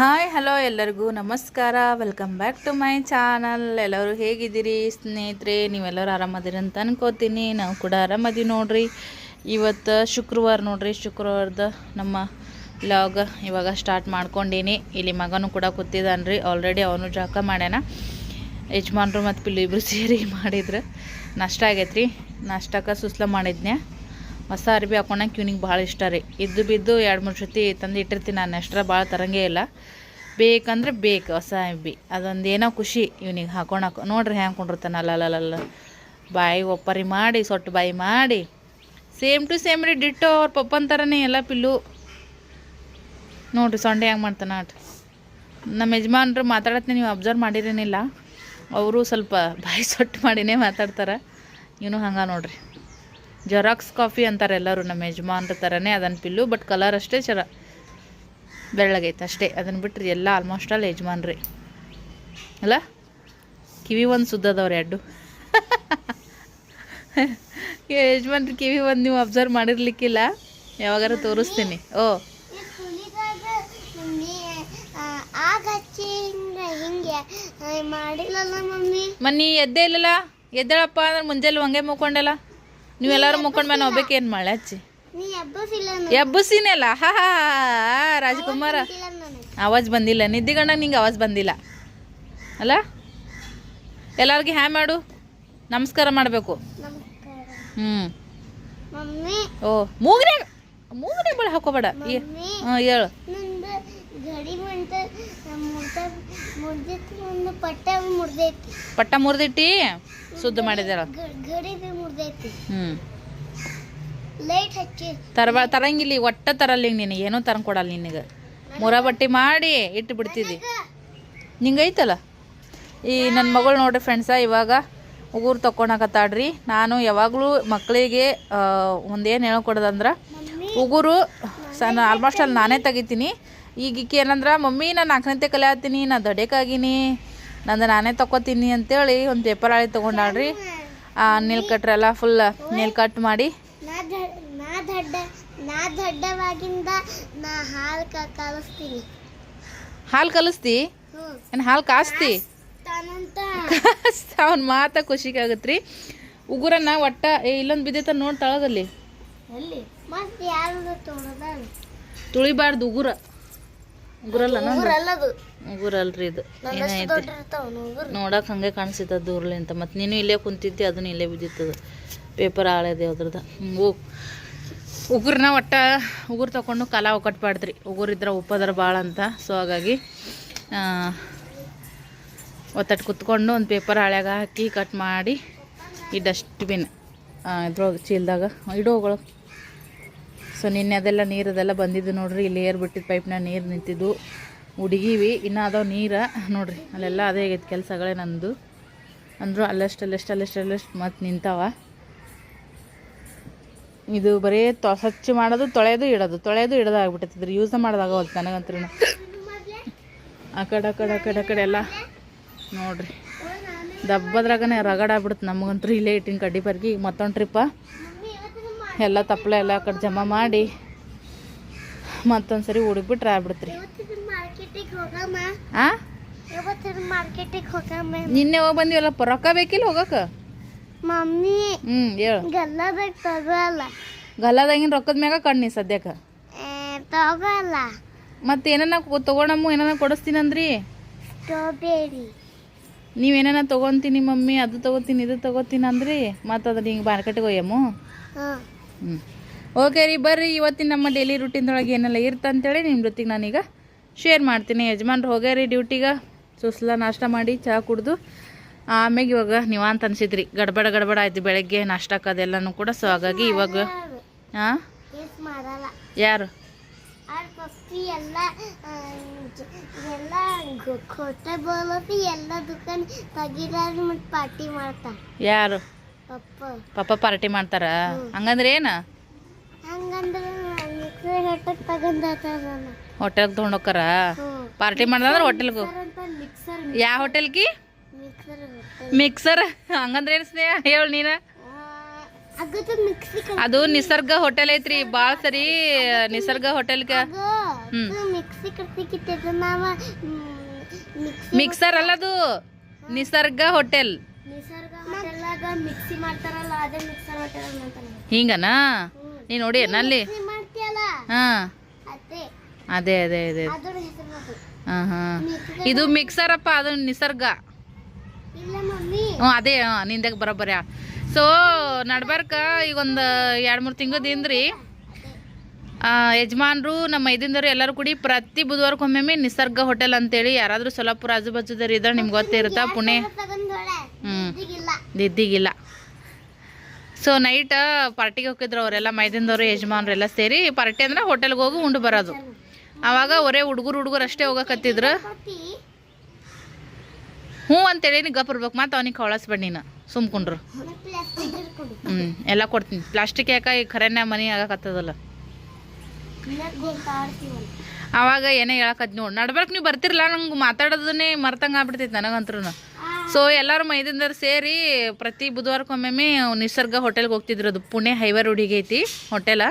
Hi, hello ಎಲ್ಲರಿಗೂ ನಮಸ್ಕಾರ. Welcome back to my channel ಎಲ್ಲರೂ ಹೇಗಿದ್ದೀರಿ? ಸ್ನೇಹಿತರೆ, ನೀವೆಲ್ಲರೂ ಆರಾಮದಿರಿ ಅಂತ ಅನ್ಕೋತೀನಿ. ನಾವು ಕೂಡ ಆರಾಮದೀವಿ ನೋಡ್ರಿ. ಇವತ್ತು ಶುಕ್ರವಾರ ನೋಡ್ರಿ. ಶುಕ್ರವಾರದ ನಮ್ಮ ಲಾಗ್ ಇವಾಗ ಸ್ಟಾರ್ಟ್ ಮಾಡ್ಕೊಂಡೀನಿ. ಇಲ್ಲಿ ಮಗನೂ ಕೂಡ ಕೂತಿದ್ದಾನೆ ರೀ ಆಲ್ರೆಡಿ ಅವನು ಜಾಕ ಮಾಡ್ಯಾನ. ಯಜಮಾನ್ರು ಮತ್ತು ಪಿಲ್ಲು ಇಬ್ಬರು ಸೇರಿ ಮಾಡಿದ್ರು. ನಾಷ್ಟ ರೀ ನಾಷ್ಟಕ್ಕೆ ಸುಸ್ಲ ಮಾಡಿದ್ನೆ ಹೊಸ ಅರ್ಬಿ ಹಾಕೊಂಡಂಗೆ ಇವ್ನಿಗೆ ಭಾಳ ಇಷ್ಟ ರೀ. ಇದ್ದು ಬಿದ್ದು ಎರಡು ಮೂರು ಸತಿ ತಂದು ಇಟ್ಟಿರ್ತೀನಿ ನಾನು, ಎಷ್ಟರ ಭಾಳ ತರಂಗೇ ಇಲ್ಲ. ಬೇಕಂದ್ರೆ ಬೇಕು ಹೊಸ ಅರ್ಬಿ. ಅದೊಂದು ಏನೋ ಖುಷಿ ಇವ್ನಿಗೆ ಹಾಕೊಳಕ್ಕೆ ನೋಡ್ರಿ ಹ್ಯಾಂಗೆ ಅಲ್ಲಲ್ಲ ಬಾಯಿ ಒಪ್ಪರಿ ಮಾಡಿ, ಸೊಟ್ಟು ಬಾಯಿ ಮಾಡಿ. ಸೇಮ್ ಟು ಸೇಮ್ ರೀ, ಡಿಟ್ಟೋ ಅವ್ರ ಪಪ್ಪನ ಥರನೇ ಎಲ್ಲ ಪಿಲ್ಲು. ನೋಡ್ರಿ ಸೊಂಡೆ ಹೆಂಗೆ ಮಾಡ್ತಾನೆ ಆಟ ನಮ್ಮ ಯಜಮಾನ್ರು ಮಾತಾಡತ್ತೆ ನೀವು ಅಬ್ಸರ್ವ್ ಮಾಡಿರೇನಿಲ್ಲ. ಅವರು ಸ್ವಲ್ಪ ಬಾಯಿ ಸೊಟ್ಟು ಮಾಡಿನೇ ಮಾತಾಡ್ತಾರೆ. ಇವನು ಹಂಗೆ ನೋಡ್ರಿ. ಜೆರಾಕ್ಸ್ ಕಾಫಿ ಅಂತಾರೆ ಎಲ್ಲರೂ ನಮ್ಮ ಯಜಮಾನ್ರ ಥರನೇ ಅದನ್ನು ಪಿಲ್ಲು ಬಟ್ ಕಲರ್ ಅಷ್ಟೇ ಚರ ಬೆಳ್ಳಗೈತೆ ಅಷ್ಟೇ. ಅದನ್ನು ಬಿಟ್ಟರೆ ಎಲ್ಲ ಆಲ್ಮೋಸ್ಟ್ ಆಲ್ ಯಜಮಾನ್ರಿ. ಅಲ್ಲ? ಕಿವಿ ಒಂದು ಸುದ್ದದವ್ರೆ ಎರಡು ಯಜಮಾನ್ರಿ ಕಿವಿ ಒಂದು ನೀವು ಅಬ್ಸರ್ವ್ ಮಾಡಿರ್ಲಿಕ್ಕಿಲ್ಲ? ಯಾವಾಗಾರು ತೋರಿಸ್ತೀನಿ. ಓ. ಮನಿ ಎದ್ದೇ ಇಲ್ಲಲ್ಲ? ಎದ್ದೇಳಪ್ಪ ಅಂದ್ರೆ ಮುಂಜಾನೆ ಹಂಗೆ ಮುಕ್ಕೊಂಡೆಲ್ಲ? ನೀವೆಲ್ಲರೂ ಮುಕ್ಕೊಂಡ್ ಮೇಲೆ ಹೋಗ್ಬೇಕು ಏನು ಮಳೆ ಎಬ್ಬಸಿಲ್ಲ ಎಬ್ಬಸಿನಲ್ಲ? ಹಾ ಹಾ ರಾಜ್ಕುಮಾರ. ಆವಾಜ್ ಬಂದಿಲ್ಲ ನಿದ್ದಿಗಣ್ಣ ನಿಂಗೆ ಆವಾಜ್ ಬಂದಿಲ್ಲ. ಅಲ್ಲ? ಎಲ್ಲರಿಗೂ ಹ್ಯಾ ಮಾಡು. ನಮಸ್ಕಾರ ಮಾಡಬೇಕು. ಹ್ಞೂ ಓ ಮೂಗ್ರೆ ಮೂಗ್ರೆ ಬಳ ಹಾಕೋಬೇಡ. ಮಮ್ಮಿ. ಹೇಳು. ಮಂಟ ಮುರ್ದ ಒಂದು ಪಟ್ಟ ಮುರ್ದೈತಿ. ಪಟ್ಟ ಮುರಿದಿಟ್ಟಿ ಶುದ್ಧ ಮಾಡಿದಾರ. ಗಡಿ ಬಿ ಮುರ್ದೈತಿ. ಹ್ಞೂ ಲೈಟ್ ಹಚ್ಚಿ. ತರಬ ತರಂಗಿಲ್ಲ ಈಗ ಒಟ್ಟ ತರಲ್ಲ ಈಗ ನಿನಗೆ ಏನೂ ತರಂಗ್ ಕೊಡಲ್ಲ ನಿನಗೆ. ಮುರ ಬಟ್ಟಿ ಮಾಡಿ ಇಟ್ಟು ಬಿಡ್ತಿದ್ದಿ. ನಿಂಗೈತಲ್ಲ? ಈ ನನ್ನ ಮಗಳು ನೋಡ್ರಿ ಫ್ರೆಂಡ್ಸ ಇವಾಗ ಉಗುರು ತಕ್ಕೊಳಕತ್ತಾಡ್ರಿ ನಾನು ಯಾವಾಗಲೂ ಮಕ್ಕಳಿಗೆ ಒಂದೇನು ಹೇಳ್ಕೊಡೋದಂದ್ರೆ ಉಗುರು ಸ ಆಲ್ಮೋಸ್ಟ್ ಅಲ್ಲಿ ನಾನೇ ತೆಗಿತೀನಿ. ಈಗ ಈಕೆ ಏನಂದ್ರೆ ಮಮ್ಮಿ ನಾನು ನಾಲ್ಕನೇ ಕಲಿಯತ್ತೀನಿ ನಾ ದೊಡ್ಡಕ್ಕಾಗಿನಿ ನಂದು ನಾನೇ ತಗೋತೀನಿ ಅಂತೇಳಿ ಒಂದು ಪೇಪರ್ ಹಾಳಿ ಆ ನೀಲ್ ಕಟ್ರೆಲ್ಲ ಫುಲ್ ನೀಲ್ ಕಟ್ ಮಾಡಿ. ಹಾಲು ಕಲಿಸ್ತಿ? ಏನು ಹಾಲು ಕಾಸ್ತಿ? ಅವ್ನ ಮಾತ ಖುಷಿಗೆ ಆಗತ್ರಿ ಉಗುರನ್ನ ಒಟ್ಟ ಇಲ್ಲೊಂದು ಬಿದ್ದೈತ ನೋಡಿ ತಳಗಲ್ಲಿ. ಎಲ್ಲಿ? ಮತ್ತೆ ಯಾರು ತೊಗೊಳದ ತುಳಿಬಾರ್ದು ಉಗುರ. ಉಗುರಲ್ರಿ ಇದು. ಏನೈತಿ ನೋಡಕ್ಕೆ ಹಂಗೆ ಕಾಣಿಸ್ತದ ದೂರ್ಲಿ ಅಂತ. ಮತ್ತು ನೀನು ಇಲ್ಲೇ ಕುಂತಿದ್ದೆ ಅದನ್ನ ಇಲ್ಲೇ ಬಿದ್ದಿತ್ತದ. ಪೇಪರ್ ಆಳದೆ ಅದ್ರದ್ದು ಹೋಗ್ ಉಗುರ್ನ ಒಟ್ಟ ಉಗುರು ತಗೊಂಡು ಕಾಲ ಒಕ್ಕಟ್ಬಾರ್ದ್ರಿ ಉಗುರಿದ್ರೆ ಉಪ್ಪದ್ರ ಭಾಳ ಅಂತ. ಸೊ ಹಾಗಾಗಿ ಒತ್ತಟ್ಟು ಕುತ್ಕೊಂಡು ಒಂದು ಪೇಪರ್ ಹಾಳ್ಯಾಗ ಹಾಕಿ ಕಟ್ ಮಾಡಿ ಈ ಡಸ್ಟ್ಬಿನ್ ಇದ್ರೊಳಗೆ ಚೀಲದಾಗ ಇಡೋಗಳು. ಸೊ ನಿನ್ನೆ ಅದೆಲ್ಲ ನೀರು ಅದೆಲ್ಲ ಬಂದಿದ್ದು ನೋಡ್ರಿ. ಇಲ್ಲಿ ಏರ್ ಬಿಟ್ಟಿದ್ದು ಪೈಪ್ನ ನೀರು ನಿಂತಿದ್ದು. ಹುಡುಗಿವಿ ಇನ್ನೂ ಅದಾವ ನೀರು. ನೋಡ್ರಿ, ಅಲ್ಲೆಲ್ಲ ಅದೇ ಆಗೈತೆ ಕೆಲಸಗಳೇ ನಂದು. ಅಂದರು ಅಲ್ಲಷ್ಟು ಅಲ್ಲಷ್ಟು ಅಲ್ಲಷ್ಟು ಅಲ್ಲಷ್ಟು ಮತ್ತು ನಿಂತಾವ. ಇದು ಬರೀ ತೊ, ಸ್ವಚ್ಛ ಮಾಡೋದು ತೊಳೆಯೋದು ಇಡೋದು. ತೊಳೆಯೋದು ಇಡೋದು ಆಗ್ಬಿಟ್ಟೈತಿದ್ರಿ ಯೂಸ್ ಮಾಡೋದಾಗವಲ್ತು ನನಗಂತ್ರ. ಆ ಕಡೆ ಆ ಕಡೆ ಆ ಕಡೆ ಆ ಕಡೆ ಎಲ್ಲ ನೋಡ್ರಿ. ದಬ್ಬದ್ರಾಗನೇ ರಗಡ ಆಗ್ಬಿಡುತ್ತೆ ನಮಗಂತೂ ಇಲ್ಲೇ ಇಟ್ಟಿನ ಕಡ್ಡಿ ಬರ್ಗಿ ಮತ್ತೊಂದು ಟ್ರಿಪ್ಪ ಎಲ್ಲ ತಪ್ಪಲೆ ಎಲ್ಲ ಕಡೆ ಜಮಾ ಮಾಡಿ ಮತ್ತೊಂದು ಸರಿ ಹುಡುಕ್ಬಿಟ್ರೆ ಆಗ್ಬಿಡ್ತ್ರಿ ಮಾರ್ಕೆಟಿಗೆ ಇವತ್ತಿನ ನಿನ್ನೆ ಹೋಗಿ ಬಂದಿವಲ್ಲ ರೊಕ್ಕ ಬೇಕಿಲ್ಲ ಹೋಗಕ್ಕೆ? ಮಮ್ಮಿ ಹ್ಞೂ ಹೇಳು. ಗಲ್ಲದಾಗ ತಗೋಲ್ಲ. ಗಲ್ಲದಾಗಿನ ರೊಕ್ಕದ ಮ್ಯಾಗ ಕಣ್ಣಿ ಸದ್ಯಕ್ಕೆ. ತಗೋಲ್ಲ. ಮತ್ತೆ ತಗೊಳಮ್ಮು ಏನನ್ನ ಕೊಡಿಸ್ತೀನಂದ್ರಿ? ಸ್ಟ್ರಾಬೆರಿ. ನೀವು ಏನನ್ನ ತೊಗೊತೀನಿ ಮಮ್ಮಿ ಅದು ತಗೋತೀನಿ ಇದು ತಗೋತೀನಿ ಅಂದ್ರಿ ಮತ್ತು ಅದ್ರ ಹಿಂಗೆ ಹೋಯಮ್ಮ ಒಯ್ಯಮ್ಮು? ಹಾಂ. ಹ್ಞೂ ಓಕೆ ರೀ ಬರ್ರಿ. ಇವತ್ತಿನ ನಮ್ಮ ಡೈಲಿ ರುಟೀನ್ದೊಳಗೆ ಏನೆಲ್ಲ ಇರ್ತಂತೇಳಿ ನಿಮ್ಮ ಜೊತೆಗೆ ನಾನೀಗ ಶೇರ್ ಮಾಡ್ತೀನಿ. ಯಜಮಾನ್ರು ಹೋಗ್ಯಾರಿ ಡ್ಯೂಟಿಗೆ ಸುಸ್ಲ ನಾಷ್ಟ ಮಾಡಿ ಚಹಾ ಕುಡ್ದು. ಆಮ್ಯಾಗ ಇವಾಗ ನೀವಂತ ಅನಿಸಿದ್ರಿ. ಗಡ್ಬಡ ಗಡ್ಬಡ ಆಯ್ತು ಬೆಳಗ್ಗೆ ನಾಷ್ಟಕ್ಕೆ ಅದೆಲ್ಲನೂ ಕೂಡ. ಸೊ ಹಾಗಾಗಿ ಇವಾಗ ಹಾಂ ಯಾರು? ಯಾರು? ಪಪ್ಪ. ಪಾರ್ಟಿ ಮಾಡ್ತಾರ? ಹಂಗಂದ್ರೆ ಏನು? ಹೋಟೆಲ್ ಹೋಟೆಲ್ಗೆ ತೊಗೊಂಡೋಕ್ಕಾರ ಪಾರ್ಟಿ ಮಾಡ್ದಂದ್ರೆ ಹೋಟೆಲ್ಗೆ ಮಿಕ್ಸರ್ ಯಾವ ಹೋಟೆಲ್ಗೆ ಮಿಕ್ಸರ್ ಮಿಕ್ಸರ್ ಹಂಗಂದ್ರೆ ಏನು ಸ್ನೇಹ? ಹೇಳ ನೀನು. ಅದು ನಿಸರ್ಗ ಹೋಟೆಲ್ ಐತ್ರಿ. ಭಾಳ ಸರಿ ನಿಸರ್ಗ ಹೋಟೆಲ್ಗೆ ಮಿಕ್ಸರ್ ಅಲ್ಲದು ನಿಸರ್ಗ ಹೋಟೆಲ್ ಹೋಟೆಲ್ನಾಗ ಮಿಕ್ಸಿ ಮಾಡ್ತಾರಲ್ಲ ಅದೇ ಮಿಕ್ಸರ್ ಹೋಟೆಲ್ ಅಂತಾನೆ ಹಿಂಗನಾ? ನೀ ನೋಡಿ ನಲ್ಲಿ. ಹಾ. ಅದೇ. ಅದೇ ಅದೇ ಹಾ ಹಾ. ಇದು ಮಿಕ್ಸರ್ ಅಪ್ಪ ಅದು ನಿಸರ್ಗ. ಹ್ಞೂ ಅದೇ ನಿಂದಾಗ ಬರೋಬ್ಬರ. ಸೊ ನಡ್ಬಾರ್ಕ ಈಗ ಒಂದು ಎರಡು ಮೂರು ತಿಂಗಳದಿಂದ ರೀ ಯಜಮಾನ್ರು ನಮ್ಮ ಮೈದಿಂದವರು ಎಲ್ಲರೂ ಕೂಡಿ ಪ್ರತಿ ಬುಧವಾರಕ್ಕೊಮ್ಮೆ ನಿಸರ್ಗ ಹೋಟೆಲ್ ಅಂತೇಳಿ ಯಾರಾದರೂ ಸೊಲಾಪುರ ಆಜು ಬಾಜುದವ್ರು ಇದ್ರೆ ನಿಮ್ಗೆ ಗೊತ್ತಿರುತ್ತಾ ಪುಣೆ. ಹ್ಞೂ ದಿದ್ದಿಗಿಲ್ಲ ಸೊ ನೈಟ್ ಪಾರ್ಟಿಗೆ ಹೋಗಿದ್ರು ಅವರೆಲ್ಲ, ಮೈದಿಂದವರು ಯಜಮಾನ್ರು ಎಲ್ಲ ಸೇರಿ ಪಾರ್ಟಿ ಅಂದ್ರೆ ಹೋಟೆಲ್ಗೆ ಹೋಗಿ ಉಂಡು ಬರೋದು. ಅವಾಗ ಒರೇ ಹುಡುಗರು ಹುಡುಗರು ಅಷ್ಟೇ ಹೋಗಕತ್ತಿದ್ರು. ಹ್ಞೂ ಅಂತೇಳಿ ನೀ ಗಪ್ ಇರ್ಬೇಕು, ಮತ್ತೆ ಅವನಿಗೆ ಕವಳಸ್ಬೇಡ ನೀನು, ಸುಮ್ಕೊಂಡ್ರು. ಹ್ಞೂ ಎಲ್ಲ ಕೊಡ್ತೀನಿ. ಪ್ಲಾಸ್ಟಿಕ್ ಯಾಕೆ ಈ ಖರೇನ ಮನಿ ಆಗಕತ್ತದಲ್ಲ. ಅವಾಗ ಏನೇ ಹೇಳಕತ್ ನೋಡಿ. ನಡ್ಬೇಕು ನೀವು ಬರ್ತಿರಲ್ಲ ನಂಗೆ ಮಾತಾಡೋದನ್ನೇ ಮರ್ತಂಗೆ ಆಗ್ಬಿಡ್ತೈತೆ ನನಗಂತ್ರು ಸೊ ಎಲ್ಲರೂ ಮೈದಿಂದರು ಸೇರಿ ಪ್ರತಿ ಬುಧವಾರಕ್ಕೊಮ್ಮೆ ನಿಸರ್ಗ ಹೋಟೆಲ್ಗೆ ಹೋಗ್ತಿದ್ರು ಅದು. ಪುಣೆ ಹೈವೇ ರೋಡಿಗೆ ಐತಿ ಹೋಟೆಲ.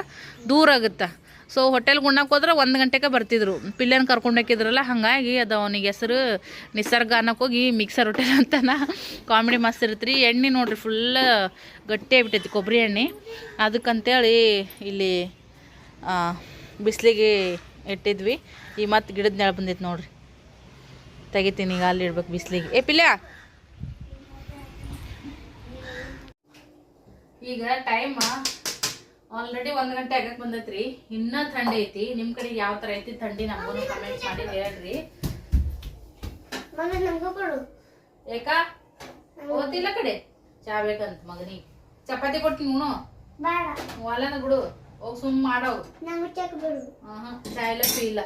ದೂರ ಆಗುತ್ತೆ. ಸೊ ಹೋಟೆಲ್ಗೆ ಉಣ್ಣಕ್ಕೆ ಹೋದ್ರೆ ಒಂದು ಗಂಟೆಗೆ ಬರ್ತಿದ್ರು. ಪಿಲ್ಲನ್ ಕರ್ಕೊಂಡು ಹೋಗಿದ್ರಲ್ಲ ಹಾಗಾಗಿ ಅದು ಅವನಿಗೆ ಹೆಸರು ನಿಸರ್ಗ ಅನ್ನಕ್ಕೆ ಹೋಗಿ ಮಿಕ್ಸರ್ ಹೋಟೆಲ್ ಅಂತಾನ ಕಾಮಿಡಿ ಮಸ್ತ್ ಇರುತ್ತೆ ಎಣ್ಣೆ ನೋಡ್ರಿ ಫುಲ್ ಗಟ್ಟಿ ಆಗ್ಬಿಟ್ಟೈತಿ ಕೊಬ್ಬರಿ ಎಣ್ಣೆ. ಅದಕ್ಕಂತೇಳಿ ಇಲ್ಲಿ ಬಿಸಿಲಿಗೆ ಇಟ್ಟಿದ್ವಿ. ಈ ಮತ್ತೆ ಗಿಡದ ನೆಳ ಬಂದಿತ್ತು ನೋಡ್ರಿ. ತೆಗಿತೀನಿ ಈಗ ಅಲ್ಲಿ ಇಡ್ಬೇಕು ಬಿಸಿಲಿಗೆ. ಏ ಪಿಲ್ಯ! ಈಗ ಟೈಮ್ ಆಲ್ರೆಡಿ ಒಂದು ಗಂಟೆ ಆಗಕ್ ಬಂದೈತ್ರಿ. ಇನ್ನ ಥಂಡಿ ಐತಿ. ನಿಮ್ ಕಡೆ ಯಾವ ತರ ಐತಿ ಥಂಡಿ ನಮಗೂ ಕಮೆಂಟ್ ಮಾಡಿ ಹೇಳ್ರಿ. ಏಕಾ ಓದಿಲ್ಲ ಕಡೆ? ಚಾ ಬೇಕಂತ ಮಗನಿಗೆ. ಚಪಾತಿ ಕೊಡ್ತೀನಿ ನೀನು ಹೊಲನ ಬಿಡು. ಹೋಗ್ ಸುಮ್ ಮಾಡವು ಚೆಕ್ ಬಿಡು. ಆಹಾ ಚಾ ಇಲ್ಲ.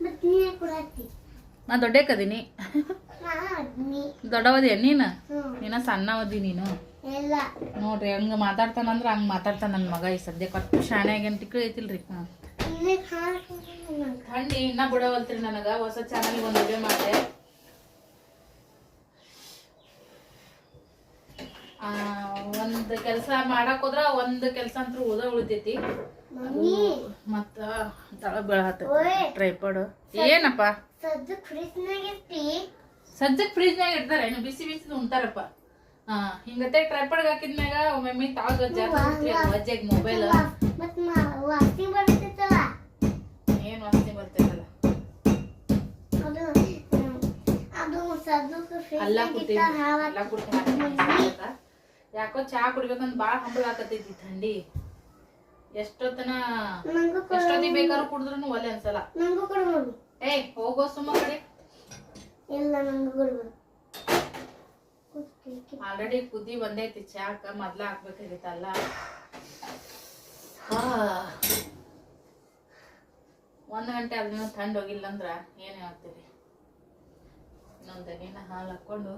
ಮತ್ತೆ ನೀನೇ ಕೊಡತ್ತಿ? ನಾ ದೊಡ್ಡೇ ಕದೀನಿ ನಾ ನೀ ದೊಡ್ಡವದಿ ನೀನು? ನೀನ ಸಣ್ಣವದಿ ನೀನು? ನೋಡ್ರಿ ಹಂಗ ಮಾತಾಡ್ತಾನಂದ್ರ ಹಂಗ ಮಾತಾಡ್ತಾನ ನನ್ನ ಮಗ ಈ ಸದ್ಯ ಕೊಟ್ಟು ಶಾಣೆ ಆಗ್ಯಾನ ತಿಕ್ಕಳು ಐತಿಲ್ರಿ. ಥಂಡಿ ಇನ್ನ ಬಿಡವಲ್ತ್ರಿ ನನಗ. ಹೊಸ ಚಾನಲ್ ಒಂದು ವಿಡಿಯೋ ಮಾಡಿದೆ ಆ, ಒಂದ್ ಕೆಲಸ ಮಾಡಕ್ ಹೋದ್ರ ಒಂದ್ ಕೆಲಸ ಅಂತೂ ಓದ ಉಳಿತೈತಿ. ಮತ್ತ ತಳ ಬೆಳಹತ್ತ ಟ್ರೈಪಾಡ್ ಏನಪ್ಪ? ಸದ್ಯಕ್ ಫ್ರಿಜ್ ನಾಗ ಇಡ್ತಾರೆ. ಏನು ಬಿಸಿ ಬಿಸಿ ಉಂಟಾರಪ್ಪ ಹಾ ಹಿಂಗತೆ ಟ್ರೈಪಾಡ್ ಹಾಕಿದ್ಮ್ಯಾಗ ಒಮ್ಮೊಮ್ಮೆ ತಾಳ ವಜ್ಜಾಗಿ ಮೊಬೈಲ್ ಏನ್ ವಾಸನೆ ಬರ್ತೈತಲ್ಲ? ಅಲ್ಲ ಕೊಡ್ತೀನಿ ಅಲ್ಲ ಹಾಕ್ತೀನಿ. ಯಾಕೋ ಚಾ ಕುಡಿಬೇಕಂದ್ ಬಾಳ ಹಂಬಳ ಆಕತೈತಿ ಥಂಡಿ. ಎಷ್ಟೊತ್ತನ ಎಷ್ಟೊತ್ತಿ ಬೇಕಾದ್ರೂ ಕುಡಿದ್ರು ಒಲೆ ಅನ್ಸಲ್ಲ. ಏ ಹೋಗೋ ಸುಮ್ಮ ಕಡೆ. ಇಲ್ಲ ಆಲ್ರೆಡಿ ಕುದಿ ಬಂದೈತಿ ಚಾಕ ಮೊದ್ಲ ಹಾಕ್ಬೇಕಾಗಿತ್ತಲ್ಲ ಹಾ. ಒಂದ್ ಗಂಟೆ ಅದನ್ನ ತಂಡ ಹೋಗಿಲ್ಲ ಅಂದ್ರ ಏನ್ ಹೇಳ್ತೀರಿ? ಹಾಲು ಹಾಕೊಂಡು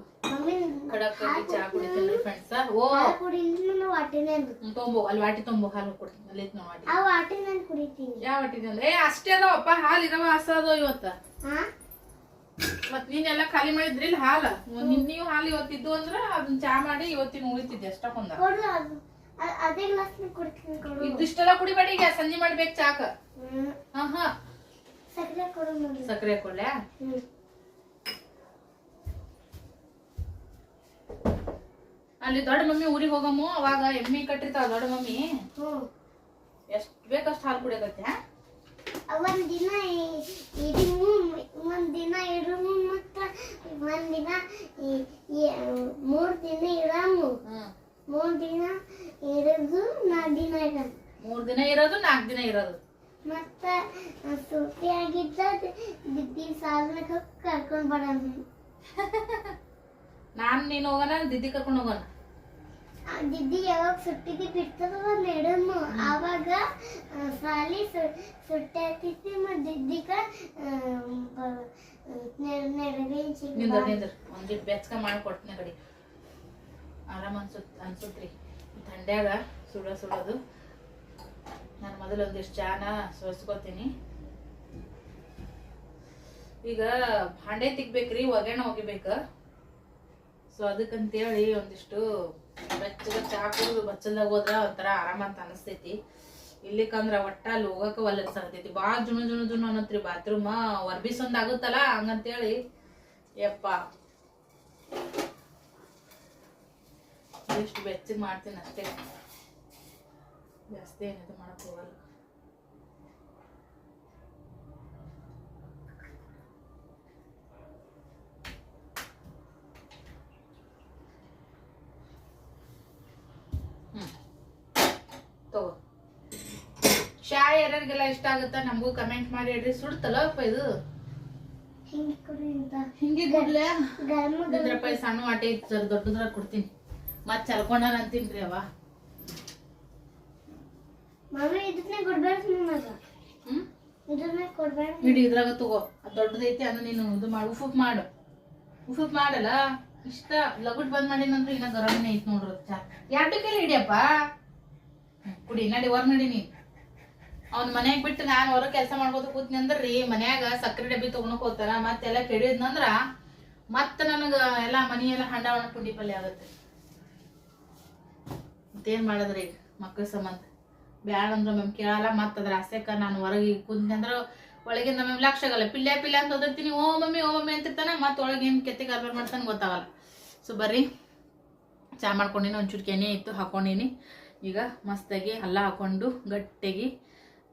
ಕುಡಿತೀನಿ ಫ್ರೆಂಡ್ಸ್ ಓ! ಹಾಲು ತೊಂಬು ಅಲ್ಲಿ ವಾಟಿ ತೊಂಬು ಕೊಡ್ತೀನಿ. ಅಲ್ಲಿ ಐತ್ ವಾಟಿ. ಆ ವಾಟಿ ನಾನು ಕುಡಿತೀನಿ. ಯಾವ ವಾಟಿದೆ ಅಂದ್ರೆ? ಏ ಅಷ್ಟೇ ಅದಾವಪ್ಪ ಹಾಲು ಇದಾವ ಹಸದು ಇವತ್ತ. ಹಾ ಮತ್ ನೀನೆಲ್ಲ ಖಾಲಿ ಮಾಡಿದ್ರಿ ಇಲ್ಲಿ ಹಾಲು? ನಿನ್ ನೀವು ಹಾಲು ಇವತ್ತಿದ್ದು ಅಂದ್ರ ಅದನ್ನ ಚಾ ಮಾಡಿ ಇವತ್ತಿನ ಉಳಿತಿದ್ದೆ ಅಷ್ಟಕ್ಕೊಂದ. ಅದೇ ಗ್ಲಾಸ್ ಕುಡಿತೀನಿ ಕೊಡು. ಇದಿಷ್ಟೆಲ್ಲ ಕುಡಿಬೇಡಿ ಈಗ ಸಂಜೆ ಮಾಡ್ಬೇಕು ಚಾಕ ಹಾ ಹಾ ಸಕ್ಕರೆ ಕೊಡು ಮಮ್ಮಿ. ಸಕ್ಕರೆ ಕೊಡ್ಲ್ಯಾ ಅಲ್ಲಿ ದೊಡ್ಡ ಮಮ್ಮಿ ಊರಿಗೆ ಹೋಗಮ್ಮು ಅವಾಗ ಎಮ್ಮಿ ಕಟ್ಟಿರ್ತಾವ ದೊಡ್ಡ ಮಮ್ಮಿ. ಎಷ್ಟು ಬೇಕಷ್ಟು ಹಾಲು ಕುಡಿಯಕತ್ತೆ ಒಂದ್ ದಿನ ಇ- ಇರು ಒಂದ್ ದಿನ ಇರು ಮತ್ತ ಒಂದ್ ದಿನ ಮೂರ್ ದಿನ ಹ್ಮ್. ಮೂರ್ ದಿನ ಇರೋದು ನಾಲ್ಕು ದಿನ ಇರಮ್ ಮೂರ್ ದಿನ ಇರೋದು ನಾಲ್ಕು ದಿನ ಇರೋದು. ಮತ್ತ ಸುಟ್ಟಿ ಆಗಿದ್ದ ದಿದ್ದಿ ಸಾಧನಕ್ಕೆ ಕರ್ಕೊಂಡ್ ಬರಮ್ ನಾನ್ ನೀನ್ ಹೋಗೋಣ ದಿದ್ದಿ ಕರ್ಕೊಂಡು ಹೋಗೋಣ ದಿದ್ದಿ ಯಾವಾಗ ಸುಟ್ಟಿಗೆ ಬಿಡ್ತದವ ಮೇಡಮ್ ಆವಾಗ ಸಾಲಿ ಸುಟ್ಟಿ ಆಗ್ತೈತಿ ಮತ್ ದಿದ್ದಿಗ ನಿಂದ್ರ ನಿಂದ್ರ. ಒಂದಿಟ್ಟು ಬೆಚ್ಚಗ ಮಾಡಿ ಕೊಡ್ತೀನಿ ಕಡೆ. ಆರಾಮ ಅನ್ಸುತ್ ಅನ್ಸುತ್ರಿ. ಥಂಡ್ಯಾಗ ಸುಡ ಸುಡೋದು. ನಾನು ಮೊದಲು ಒಂದಿಷ್ಟು ಚಾನ ಸೋಸ್ಕೋತೀನಿ. ಈಗ ಭಾಂಡೆ ತಿಕ್ಬೇಕ್ರಿ ಒಗ್ಯಾಣ ಒಗಿಬೇಕು. ಸೊ ಅದಕ್ಕಂತೇಳಿ ಒಂದಿಷ್ಟು ಬೆಚ್ಚಗ ಚಹಾ ಕುಡಿದು ಬಚ್ಚಲ್ದಾಗ ಹೋದ್ರ ಒಂಥರ ಆರಾಮ ಅಂತ ಅನಿಸ್ತೈತಿ. ಇಲ್ಲಿಕಂದ್ರ ಒಟ್ಟ ಅಲ್ಲಿ ಹೋಗಕ್ಕೆ ಒಲ್ಲ ಸಾಕತೈತಿ ಭಾಳ ಜುಣು ಜುಣು ಜುಣು ಅನ್ನತ್ರಿ ಬಾತ್ರೂಮ್ ವರ್ಬಿಸ್ ಒಂದ್ ಆಗುತ್ತಲ್ಲ, ಹಂಗಂತೇಳಿ. ಯಪ್ಪ. ಎಷ್ಟು ಬೆಚ್ಚಗೆ ಮಾಡ್ತೀನಿ ಅಷ್ಟೇ. ಜಾಸ್ತಿ ಏನಿದೆ ಮಾಡಕ್ ಹೋಗಲ್ಲ ಹ್ಮ್ ತಗೋ ಚಾ ಯಾರ್ಯಾರಿಗೆಲ್ಲ ಇಷ್ಟ ಆಗುತ್ತಾ? ನಮಗೂ ಕಮೆಂಟ್ ಮಾಡಿ ಹೇಳ್ರಿ. ಸುಡ್ತಲ್ಲಪ್ಪ ಇದು? ಹಿಂಗೆ ಕೊಡ್ಲೆ? ಇದ್ರಪ್ಪ ಈ ಸಣ್ಣ ವಾಟೆ ಇತ್ತು ಸರ್ ದೊಡ್ಡದ್ರಾಗ ಕೊಡ್ತೀನಿ. ಮತ್ ಚಲ್ಕೊಂಡಾನ ಅಂತೀನ್ರಿ ಅವ. ಕೊಡ್ಬೇಡ್ರಿ ಇದ್ರಾಗ ತಗೋ. ಅದ್ ದೊಡ್ಡದೈತಿ ಅದನ್ನ ನೀನು ಇದು ಮಾಡು. ಉಫುಪ್ ಮಾಡು. ಉಫುಪ್ ಮಾಡಲ್ಲ? ಇಷ್ಟ. ಲಗುಟ್ ಬಂದ್ ಮಾಡಿನಂದ್ರೆ ಇನ್ನ ಗರಮನೆ ಐತಿ ನೋಡ್ರಿ ಚಾ. ಎರಡು ಕೈಲಿ ಹಿಡಿಯಪ್ಪ ಕುಡಿ ನಡಿ ಹೊರ ನಡಿ ನೀ ಅವ್ನ ಮನ್ಯಾಗ ಬಿಟ್ಟು ನಾನು ಹೊರ ಕೆಲಸ ಮಾಡ್ಕೋತ ಕೂತ್ನಿ ಅಂದ್ರಿ ಮನ್ಯಾಗ ಸಕ್ಕರೆ ಡಬ್ಬಿ ತಗೊಂಡಕ್ ಹೋಗ್ತಾರ, ಮತ್ತೆಲ್ಲ ಕೆಡಿದ್ನಂದ್ರ ಮತ್ತ ನನಗ ಎಲ್ಲಾ ಮನಿ ಎಲ್ಲ ಒಣ ಪುಂಡಿ ಪಲ್ಯ ಆಗತ್ತೆ. ಮತ್ತೇನ್ ಮಾಡದ್ರಿ ಈಗ ಮಕ್ಕಳ ಸಂಬಂಧ? ಬ್ಯಾಡ ಅಂದ್ರ ಮ್ಯಾಮ್ ಕೇಳಲ್ಲ, ಮತ್ತ ಅದ್ರ ಆಸೆಕ ನಾನು ಹೊರಗೆ ಕೂತ್ನಿ ಅಂದ್ರ ಒಳಗಿಂದ ಮ್ಯಾಮ್ ಲಕ್ಷ ಆಗಲ್ಲ ಪಿಲ್ಲೆ ಪಿಲ್ಲೆ ಅಂತ ಓದಿರ್ತೀನಿ ಓ ಮಮ್ಮಿ ಓ ಮಮ್ಮಿ ಅಂತಿರ್ತಾನೆ, ಮತ್ತೆ ಒಳಗೆ ಏನು ಕೆತ್ತಿ ಗರ್ಬರ್ ಮಾಡ್ತಾನೆ ಗೊತ್ತಾಗಲ್ಲ. ಸೊ ಬರ್ರಿ, ಚಾ ಮಾಡ್ಕೊಂಡಿನಿ, ಒಂಚೂರು ಕೆನೆ ಇತ್ತು ಹಾಕೊಂಡಿನಿ. ಈಗ ಮಸ್ತಾಗಿ ಅಲ್ಲ ಹಾಕೊಂಡು ಗಟ್ಟಿಗೆ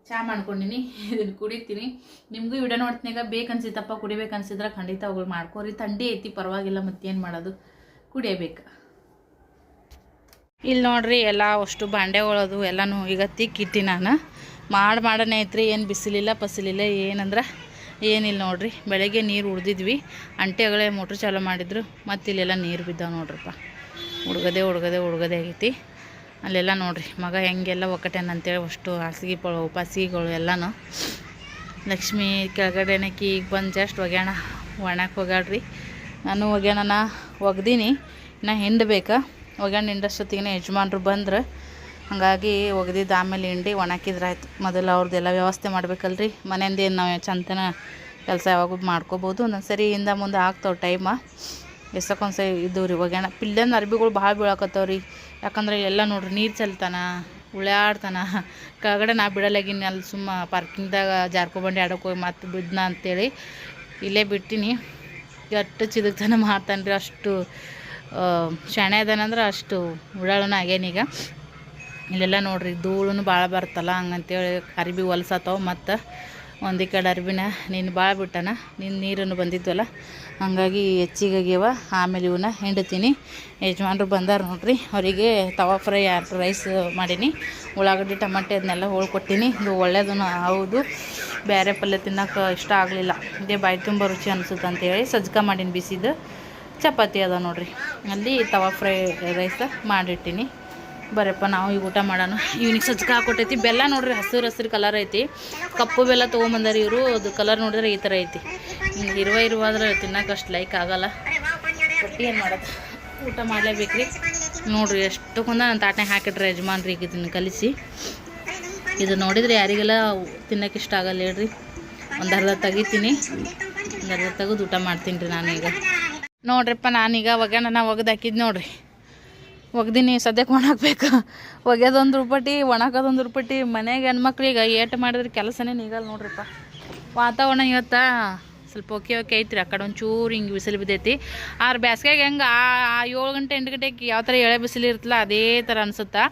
ಚಾ ಮಾಡ್ಕೊಂಡಿನಿ, ಇದನ್ನ ಕುಡಿತೀನಿ. ನಿಮಗೂ ವಿಡಿಯೋ ನೋಡ್ತೀನಿಗ ಬೇಕನ್ಸಿತ್ತಪ್ಪ ಕುಡಿಬೇಕನ್ಸಿದ್ರೆ ಖಂಡಿತ ಅವುಗಳು ಮಾಡ್ಕೋರಿ. ಥಂಡಿ ಐತಿ, ಪರವಾಗಿಲ್ಲ, ಮತ್ತೇನು ಮಾಡೋದು? ಕುಡಿಯಬೇಕು. ಇಲ್ಲಿ ನೋಡ್ರಿ, ಎಲ್ಲ ಅಷ್ಟು ಬಾಂಡೆಗಳದು, ಎಲ್ಲನೂ ಈಗ ತಿಕ್ಕಿಟ್ಟಿ ನಾನು. ಮಾಡಿ ಮಾಡನೇ ಐತ್ರಿ ಏನು ಬಿಸಿಲಿಲ್ಲ, ಪಸಿಲಿಲ್ಲ, ಏನಂದ್ರೆ ಏನಿಲ್ಲ ನೋಡ್ರಿ. ಬೆಳಗ್ಗೆ ನೀರು ಉಡ್ದಿದ್ವಿ. ಅಂಟೆಗಳೇ ಮೋಟ್ರ್ ಚಾಲೂ ಮಾಡಿದ್ರು. ಮತ್ತು ಇಲ್ಲೆಲ್ಲ ನೀರು ಬಿದ್ದಾವೆ ನೋಡ್ರಪ್ಪ. ಹುಡ್ಗದೆ ಹುಡ್ಗದೆ ಹುಡ್ಗದೆ ಆಗೈತಿ. ಅಲ್ಲೆಲ್ಲ ನೋಡ್ರಿ, ಮಗ ಹೆಂಗೆಲ್ಲ ಒಕ್ಕಟೇನ ಅಂತೇಳಿ ಅಷ್ಟು ಹಾಸಿಗೆ ಪ ಉಪಾಸಿಗಳು ಎಲ್ಲನೂ. ಲಕ್ಷ್ಮಿ ಕೆಳಗಡೆನಕ್ಕೆ ಈಗ ಬಂದು ಜಸ್ಟ್ ಒಗ್ಯಾಣ ಒಣಕ್ಕೆ ಹೋಗ್ಯಾಡ್ರಿ ನಾನು ಒಗ್ಯಾಣನ ಒಗ್ದೀನಿ ನಾ ಹಿಂಡ್ಬೇಕು ಒಗ್ಯಾಣ ಹಿಂಡಷ್ಟೊತ್ತಿಗೆ ಯಜಮಾನ್ರು ಬಂದ್ರೆ, ಹಾಗಾಗಿ ಒಗ್ದಿದ್ದು ಆಮೇಲೆ ಹಿಂಡಿ ಒಣಕಿದ್ರಾಯ್ತು ಮೊದಲು ಅವ್ರದ್ದೆಲ್ಲ ವ್ಯವಸ್ಥೆ ಮಾಡ್ಬೇಕಲ್ರಿ. ಮನೆಯಿಂದ ಏನು ನಾವು ಚಂತನ ಕೆಲಸ ಯಾವಾಗೂ ಮಾಡ್ಕೋಬೋದು. ಒಂದೊಂದು ಸರಿ ಹಿಂದೆ ಮುಂದೆ ಆಗ್ತಾವೆ ಟೈಮ. ಎಷ್ಟಕ್ಕೊಂದ್ಸರಿ ಇದ್ದವು ರೀ ಒಗ್ಯಾಣ. ಪಿಲ್ಲನ್ ಅರ್ಬಿಗಳು ಭಾಳ ಬೀಳಾಕತ್ತವ್ರಿ. ಯಾಕಂದ್ರೆ ಎಲ್ಲ ನೋಡ್ರಿ ನೀರು ಚೆಲ್ತಾನ, ಉಳ್ಯಾಡ್ತಾನ. ಕೆಳಗಡೆ ನಾ ಬಿಡಲಾಗಿನಿ ಅಲ್ಲಿ ಸುಮ್ಮ ಪಾರ್ಕಿಂಗ್ದಾಗ ಜಾರ್ಕೊಬಂಡಿ ಆಡೋಕೆ ಹೋಗಿ ಮತ್ತೆ ಬಿದ್ನ ಅಂತೇಳಿ ಇಲ್ಲೇ ಬಿಟ್ಟಿನಿ. ಎಷ್ಟು ಚಿದಕ್ತನ ಮಾಡ್ತಾನೆ ರೀ ಅಷ್ಟು ಶಣೆ ಅದಾನಂದ್ರೆ ಅಷ್ಟು ಉಡಾಳನ ಆಗ್ಯಾನೀಗ ಇಲ್ಲೆಲ್ಲ ನೋಡ್ರಿ ಧೂಳುನು ಭಾಳ ಬರ್ತಲ್ಲ, ಹಂಗಂತೇಳಿ ಅರ್ಬಿ ಹೊಲ್ಸತ್ತವ ಮತ್ತು ಒಂದು ಕಡೆ ಅರ್ಬಿನ ನೀನು ಭಾಳ ಬಿಟ್ಟನ ನಿನ್ನ ನೀರನ್ನು ಬಂದಿದ್ವಲ್ಲ. ಹಂಗಾಗಿ ಹೆಚ್ಚಿಗಾಗ್ಯವ ಆಮೇಲೆ ಇವನ್ನ ಹಿಂಡ್ತೀನಿ. ಯಜಮಾನ್ರು ಬಂದಾರ ನೋಡ್ರಿ. ಅವರಿಗೆ ತವಾ ಫ್ರೈ ರೈಸ್ ಮಾಡೀನಿ. ಉಳ್ಳಾಗಡ್ಡಿ, ಟಮಾಟೆ ಅದನ್ನೆಲ್ಲ ಹೋಳ್ಕೊಟ್ಟಿನಿ ಇದು ಒಳ್ಳೇದು ಹೌದು. ಬೇರೆ ಪಲ್ಯ ತಿನ್ನೋಕೆ ಇಷ್ಟ ಆಗಲಿಲ್ಲ. ಇದೇ ಬಾಯಿ ತುಂಬ ರುಚಿ ಅನಿಸುತ್ತೆ ಅಂತೇಳಿ ಸಜ್ಜಕ ಮಾಡೀನಿ ಬಿಸಿದು. ಚಪಾತಿ ಅದ ನೋಡ್ರಿ. ಅಲ್ಲಿ ತವಾ ಫ್ರೈ ರೈಸ್ ಮಾಡಿಟ್ಟಿನಿ. ಬರಪ್ಪ, ನಾವು ಈಗ ಊಟ ಮಾಡೋಣ. ಇವ್ನಿಗೆ ಸಜ್ಜಕ ಹಾಕೊಟ್ಟೈತಿ. ಬೆಲ್ಲ ನೋಡ್ರಿ, ಹಸಿರು ಹಸಿರು ಕಲರ್ ಐತಿ. ಕಪ್ಪು ಬೆಲ್ಲ ತೊಗೊಂಬಂದಾರ ಇವರು. ಅದು ಕಲರ್ ನೋಡಿದ್ರೆ ಈ ಥರ ಐತಿ. ಇರುವ ಇರುವ ಇರುವಾದ್ರೆ ತಿನ್ನೋಕೆ ಅಷ್ಟು ಲೈಕ್ ಆಗಲ್ಲ. ಬಟ್ ಏನು ಮಾಡೋದು? ಊಟ ಮಾಡಲೇಬೇಕ್ರಿ. ನೋಡ್ರಿ, ಎಷ್ಟು ಕೊಂದ ನಾನು ತಾಟನೆ ಹಾಕಿಟ್ರೆ ಯಜಮಾನ್ರಿ ಈಗ ಇದನ್ನು ಕಲಿಸಿ. ಇದು ನೋಡಿದ್ರೆ ಯಾರಿಗೆಲ್ಲ ತಿನ್ನಕ್ಕೆ ಇಷ್ಟ ಆಗಲ್ಲ ಹೇಳ್ರಿ. ಒಂದು ಅರ್ಧ ತೆಗಿತೀನಿ. ಒಂದು ಅರ್ಧ ತೆಗೆದು ಊಟ ಮಾಡ್ತೀನಿ ರೀ ನಾನೀಗ. ನೋಡ್ರಿಪ್ಪ, ನಾನೀಗ ಒಗ್ಗರಣೆ ಒಗ್ದು ಹಾಕಿದ್ದು ನೋಡ್ರಿ. ಒಗ್ದೀನಿ, ಸದ್ಯಕ್ಕೆ ಒಣಾಕ್ಬೇಕು ಒಗ್ಯೋದೊಂದು ರುಪಟಿ ಒಣಾಕೋದೊಂದು ರೂಪಟ್ಟಿ ಮನೆಗೆ ಹೆಣ್ಮಕ್ಳಿಗೆ ಏಟು ಮಾಡಿದ್ರೆ ಕೆಲಸನೇ ನೀಗಲ್ಲ ನೋಡ್ರಿಪ್ಪ. ವಾತಾವರಣ ಇವತ್ತು ಸ್ವಲ್ಪ ಓಕೆ ಓಕೆ ಐತ್ರಿ. ಆ ಕಡೆ ಒಂಚೂರು ಹಿಂಗೆ ಬಿಸಿಲು ಬಿದ್ದೈತಿ. ಆದ್ರೆ ಬ್ಯಾಸ್ಗೆಗೆ ಹೆಂಗೆ ಆ ಏಳು ಗಂಟೆ, ಎಂಟು ಗಂಟೆಗೆ ಯಾವ ಥರ ಎಳೆ ಬಿಸಿಲು ಇರ್ತಲ್ಲ ಅದೇ ಥರ ಅನಿಸುತ್ತಾ.